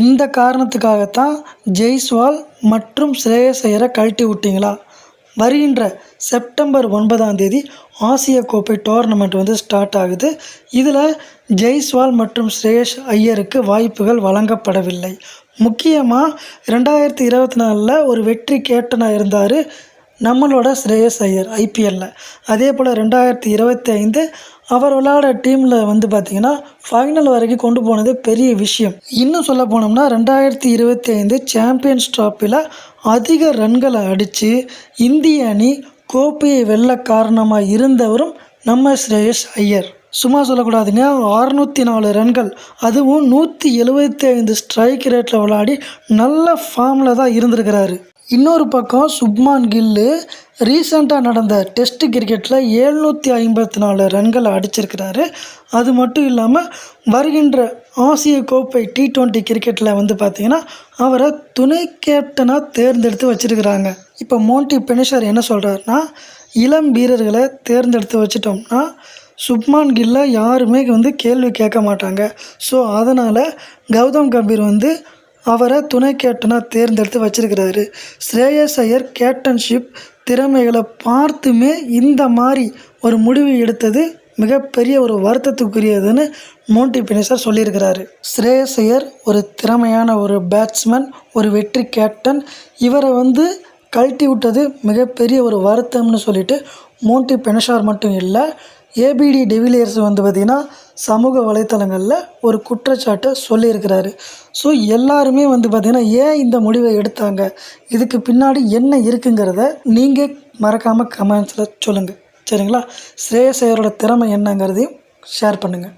இந்த காரணத்துக்காகத்தான் ஜெய்ஸ்வால் மற்றும் ஸ்ரேயஸ் ஐயரை கழட்டி விட்டீங்களா? வருகின்ற செப்டம்பர் ஒன்பதாம் தேதி ஆசிய கோப்பை டோர்னமெண்ட் வந்து ஸ்டார்ட் ஆகுது. இதில் ஜெய்ஸ்வால் மற்றும் ஸ்ரேயஸ் ஐயருக்கு வாய்ப்புகள் வழங்கப்படவில்லை. முக்கியமாக ரெண்டாயிரத்தி இருபத்தி நாலில் ஒரு வெற்றி கேப்டனாக இருந்தார் நம்மளோட ஸ்ரேயஸ் ஐயர் ஐபிஎல்லில் அதே போல் ரெண்டாயிரத்தி இருபத்தி ஐந்து அவர் விளையாட டீமில் வந்து பார்த்திங்கன்னா ஃபைனல் வரைக்கும் கொண்டு போனது பெரிய விஷயம். இன்னும் சொல்ல போனோம்னா ரெண்டாயிரத்தி இருபத்தி ஐந்து சாம்பியன்ஸ் ட்ராஃபியில் அதிக ரன்களை அடித்து இந்திய அணி கோப்பையை வெல்ல காரணமாக இருந்தவரும் நம்ம ஸ்ரேயஸ் ஐயர். சும்மா சொல்லக்கூடாதுங்க அறுநூற்றி நாலு ரன்கள் அதுவும் நூற்றி எழுபத்தி ஐந்து ஸ்ட்ரைக் ரேட்டில் விளையாடி நல்ல ஃபார்மில் தான் இருந்திருக்கிறாரு. இன்னொரு பக்கம் சுப்மான் கில்லு ரீசெண்டாக நடந்த டெஸ்ட் கிரிக்கெட்டில் எழுநூற்றி ஐம்பத்தி நாலு ரன்களை அடிச்சிருக்கிறாரு. அது மட்டும் இல்லாமல் வருகின்ற ஆசிய கோப்பை டி ட்வெண்ட்டி கிரிக்கெட்டில் வந்து பார்த்திங்கன்னா அவரை துணை கேப்டனாக தேர்ந்தெடுத்து வச்சுருக்கிறாங்க. இப்போ மோண்டி பெனிஷர் என்ன சொல்கிறாருன்னா இளம் வீரர்களை தேர்ந்தெடுத்து வச்சிட்டோம்னா சுப்மான் கில்லை யாருமே வந்து கேள்வி கேட்க மாட்டாங்க. ஸோ அதனால் கௌதம் கம்பீர் வந்து அவரை துணை கேப்டனாக தேர்ந்தெடுத்து வச்சிருக்கிறாரு. ஸ்ரேயஸ் ஐயர் கேப்டன்ஷிப் திறமைகளை பார்த்துமே இந்த மாதிரி ஒரு முடிவு எடுத்தது மிகப்பெரிய ஒரு வருத்தத்துக்குரியதுன்னு மோண்டி பினிசர் சொல்லியிருக்கிறாரு. ஸ்ரேயஸ் ஐயர் ஒரு திறமையான ஒரு பேட்ஸ்மேன் ஒரு வெற்றி கேப்டன். இவரை வந்து கழட்டி விட்டது மிகப்பெரிய ஒரு வருத்தம்னு சொல்லிட்டு மோண்டி பெனஷார் மட்டும் இல்லை ஏபிடி டிவிலியர்ஸ் வந்து பார்த்திங்கன்னா சமூக வலைத்தளங்களில் ஒரு குற்றச்சாட்டை சொல்லியிருக்கிறாரு. ஸோ எல்லாருமே வந்து பார்த்திங்கன்னா ஏன் இந்த முடிவை எடுத்தாங்க? இதுக்கு பின்னாடி என்ன இருக்குங்கிறத நீங்கள் மறக்காமல் கமெண்ட்ஸில் சொல்லுங்கள் சரிங்களா? ஸ்ரேயஸ் ஐயரோட திறமை என்னங்கிறதையும் ஷேர் பண்ணுங்கள்